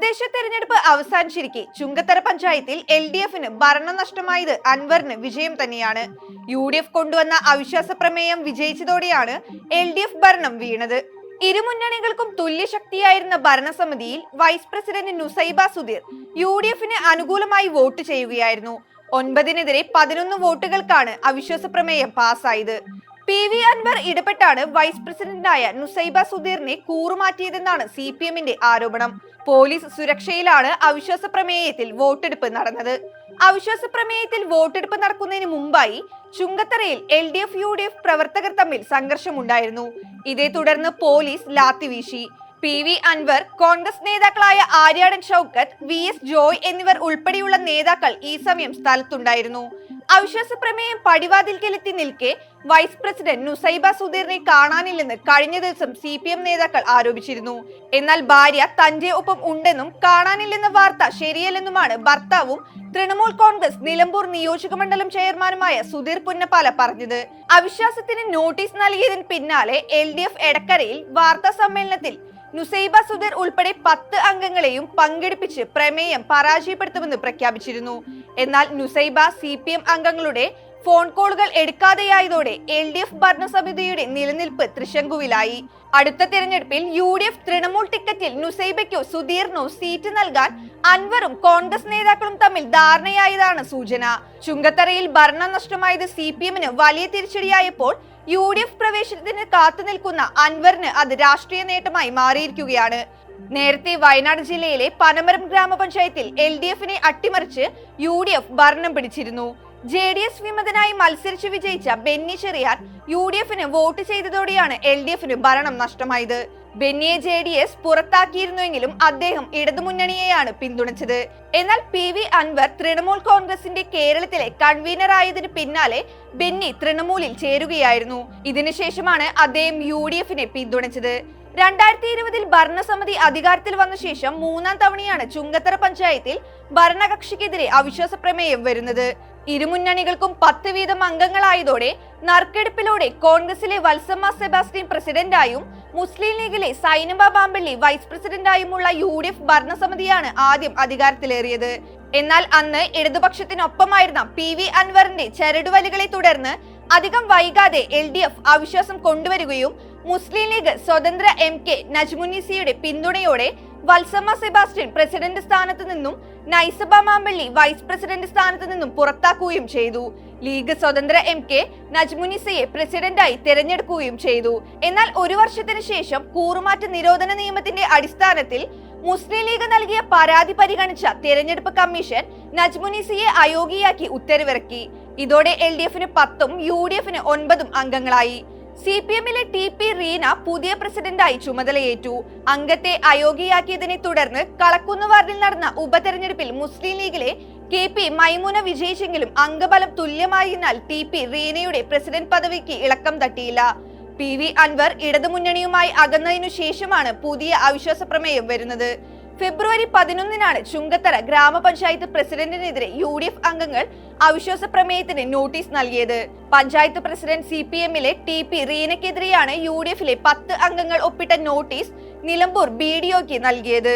തദ്ദേശ തെരഞ്ഞെടുപ്പ് അവസാനിച്ചിരിക്കെ. ചുങ്കത്തറ പഞ്ചായത്തിൽ എൽ ഡി എഫിന് ഭരണം നഷ്ടമായത് അൻവറിന് വിജയം തന്നെയാണ്. യു ഡി എഫ് കൊണ്ടുവന്ന അവിശ്വാസ പ്രമേയം വിജയിച്ചതോടെയാണ് എൽ ഡി എഫ് ഭരണം വീണത്. ഇരുമുന്നണികൾക്കും തുല്യശക്തിയായിരുന്ന ഭരണസമിതിയിൽ vice president Nusaiba Sudheer U D എഫിന് അനുകൂലമായി വോട്ട് ചെയ്യുകയായിരുന്നു. ഒൻപതിനെതിരെ പതിനൊന്ന് വോട്ടുകൾക്കാണ് അവിശ്വാസ പ്രമേയം പാസ്സായത് പി വി അൻവർ ഇടപെട്ടാണ് വൈസ് പ്രസിഡന്റായ നുസൈബ സുധീറിനെ കൂറുമാറ്റിയതെന്നാണ് സി പി എമ്മിന്റെ ആരോപണം. പോലീസ് സുരക്ഷയിലാണ് അവിശ്വാസ പ്രമേയത്തിൽ വോട്ടെടുപ്പ് നടന്നത്. അവിശ്വാസ പ്രമേയത്തിൽ വോട്ടെടുപ്പ് നടക്കുന്നതിന് മുമ്പായി ചുങ്കത്തറയിൽ L D F U D F പ്രവർത്തകർ തമ്മിൽ സംഘർഷമുണ്ടായിരുന്നു. ഇതേ തുടർന്ന് പോലീസ് ലാത്തിവീശി പി വി അൻവർ കോൺഗ്രസ് നേതാക്കളായ ആര്യാടൻ ഷൗക്കത്ത് വി എസ് ജോയ് എന്നിവർ ഉൾപ്പെടെയുള്ള നേതാക്കൾ ഈ സമയം സ്ഥലത്തുണ്ടായിരുന്നു. അവിശ്വാസ പ്രമേയം പടിവാതിൽക്കലെത്തി നിൽക്കെ വൈസ് പ്രസിഡന്റ് നുസൈബ സുധീറിനെ കാണാനില്ലെന്ന് കഴിഞ്ഞ ദിവസം സി പി എം നേതാക്കൾ ആരോപിച്ചിരുന്നു. എന്നാൽ ഭാര്യ തന്റെ ഒപ്പം ഉണ്ടെന്നും കാണാനില്ലെന്ന വാർത്ത ശരിയല്ലെന്നുമാണ് ഭർത്താവും തൃണമൂൽ കോൺഗ്രസ് നിലമ്പൂർ നിയോജക മണ്ഡലം ചെയർമാനുമായ സുധീർ പുന്നപ്പാല പറഞ്ഞത്. അവിശ്വാസത്തിന് നോട്ടീസ് നൽകിയതിന് പിന്നാലെ എൽ ഡി എഫ് എടക്കരയിൽ വാർത്താ സമ്മേളനത്തിൽ നുസൈബ സുധീർ ഉൾപ്പെടെ പത്ത് അംഗങ്ങളെയും പങ്കെടുപ്പിച്ച് പ്രമേയം പരാജയപ്പെടുത്തുമെന്ന് പ്രഖ്യാപിച്ചിരുന്നു. എന്നാൽ നുസൈബ സി അംഗങ്ങളുടെ ഫോൺ കോളുകൾ എടുക്കാതെയായതോടെ എൽ ഡി എഫ് ഭരണസമിതിയുടെ നിലനിൽപ്പ് തൃശങ്കുവിലായി അടുത്ത തിരഞ്ഞെടുപ്പിൽ യു ഡി എഫ് തൃണമൂൽ ടിക്കറ്റിൽ നുസൈബയ്ക്കോ സുധീറിനോ സീറ്റ് നൽകാൻ അൻവറും കോൺഗ്രസ് നേതാക്കളും തമ്മിൽ ധാരണയായതാണ് സൂചന. ചുങ്കത്തറയിൽ ഭരണം നഷ്ടമായത് സി പി എമ്മിന് വലിയ തിരിച്ചടിയായപ്പോൾ യു ഡി എഫ് പ്രവേശനത്തിന് കാത്തു നിൽക്കുന്ന അൻവറിന് അത് രാഷ്ട്രീയ നേട്ടമായി മാറിയിരിക്കുകയാണ്. നേരത്തെ വയനാട് ജില്ലയിലെ പനമരം ഗ്രാമപഞ്ചായത്തിൽ എൽ ഡി എഫിനെ അട്ടിമറിച്ച് യു ഡി എഫ് ഭരണം പിടിച്ചിരുന്നു. ജെ ഡി എസ് വിമതനായി മത്സരിച്ച് വിജയിച്ച ബെന്നി ചെറിയാൻ യു ഡി എഫിന് വോട്ട് ചെയ്തതോടെയാണ് എൽ ഡി എഫിന് ഭരണം നഷ്ടമായത്. ബെന്നിയെ ജെ ഡി എസ് പുറത്താക്കിയിരുന്നുവെങ്കിലും അദ്ദേഹം ഇടതുമുന്നണിയെയാണ് പിന്തുണച്ചത്. എന്നാൽ പി വി അൻവർ തൃണമൂൽ കോൺഗ്രസിന്റെ കേരളത്തിലെ കൺവീനർ ആയതിന് പിന്നാലെ ബെന്നി തൃണമൂലിൽ ചേരുകയായിരുന്നു. ഇതിനുശേഷമാണ് അദ്ദേഹം യു ഡി എഫിനെ പിന്തുണച്ചത്. രണ്ടായിരത്തി ഇരുപതിൽ ഭരണസമിതി അധികാരത്തിൽ വന്ന ശേഷം മൂന്നാം തവണയാണ് ചുങ്കത്തറ പഞ്ചായത്തിൽ ഭരണകക്ഷിക്കെതിരെ അവിശ്വാസ പ്രമേയം വരുന്നത്. ഇരുമുന്നണികൾക്കും പത്ത് വീതം അംഗങ്ങളായതോടെ നറുക്കെടുപ്പിലൂടെ കോൺഗ്രസിലെ വത്സമ്മ സെബാസ്റ്റ്യൻ പ്രസിഡന്റായും മുസ്ലിം ലീഗിലെ സൈനബ ബാമ്പള്ളി വൈസ് പ്രസിഡന്റായുമുള്ള യു ഡി എഫ് ഭരണസമിതിയാണ് ആദ്യം അധികാരത്തിലേറിയത്. എന്നാൽ അന്ന് ഇടതുപക്ഷത്തിനൊപ്പമായിരുന്ന പി വി അൻവറിന്റെ ചരടുവലികളെ തുടർന്ന് അധികം വൈകാതെ എൽ ഡി എഫ് അവിശ്വാസം കൊണ്ടുവരികയും മുസ്ലിം ലീഗ് സ്വതന്ത്ര എം കെ നജ്മുനിസിയുടെ പിന്തുണയോടെ വത്സമ്മ സെബാസ്റ്റ്യൻ പ്രസിഡന്റ് സ്ഥാനത്ത് നിന്നും നൈസബ മാമ്പള്ളി വൈസ് പ്രസിഡന്റ് സ്ഥാനത്ത് നിന്നും പുറത്താക്കുകയും ചെയ്തു. ലീഗ് സ്വതന്ത്ര എം കെ നജ്മുനിസയെ പ്രസിഡന്റായി തെരഞ്ഞെടുക്കുകയും ചെയ്തു. എന്നാൽ ഒരു വർഷത്തിന് ശേഷം കൂറുമാറ്റ നിരോധന നിയമത്തിന്റെ അടിസ്ഥാനത്തിൽ മുസ്ലിം ലീഗ് നൽകിയ പരാതി പരിഗണിച്ച തെരഞ്ഞെടുപ്പ് കമ്മീഷൻ നജ്മുനിസിയെ അയോഗ്യയാക്കി ഉത്തരവിറക്കി. ഇതോടെ എൽ ഡി എഫിന് പത്തും യു ഡി എഫിന് ഒൻപതും അംഗങ്ങളായി. സി പി എമ്മിലെ ടി പി റീന പുതിയ പ്രസിഡന്റായി ചുമതലയേറ്റു. അംഗത്തെ അയോഗ്യയാക്കിയതിനെ തുടർന്ന് കളക്കുന്ന് വാർഡിൽ നടന്ന ഉപതെരഞ്ഞെടുപ്പിൽ മുസ്ലിം ലീഗിലെ കെ പി മൈമുന വിജയിച്ചെങ്കിലും അംഗബലം തുല്യമായതിനാൽ ടി പി റീനയുടെ പ്രസിഡന്റ് പദവിക്ക് ഇളക്കം തട്ടിയില്ല. പി വി അൻവർ ഇടതുമുന്നണിയുമായി അകന്നതിനു ശേഷമാണ് പുതിയ അവിശ്വാസ പ്രമേയം വരുന്നത്. ഫെബ്രുവരി പതിനൊന്നിനാണ് ചുങ്കത്തറ ഗ്രാമപഞ്ചായത്ത് പ്രസിഡന്റിനെതിരെ യു ഡി എഫ് അംഗങ്ങൾ അവിശ്വാസ പ്രമേയത്തിന് നോട്ടീസ് നൽകിയത്. പഞ്ചായത്ത് പ്രസിഡന്റ് സി പി എമ്മിലെ ടി പി റീനയ്ക്കെതിരെയാണ് യു ഡി എഫിലെ പത്ത് അംഗങ്ങൾ ഒപ്പിട്ട നോട്ടീസ് നിലമ്പൂർ ബി ഡി ഒക്ക് നൽകിയത്.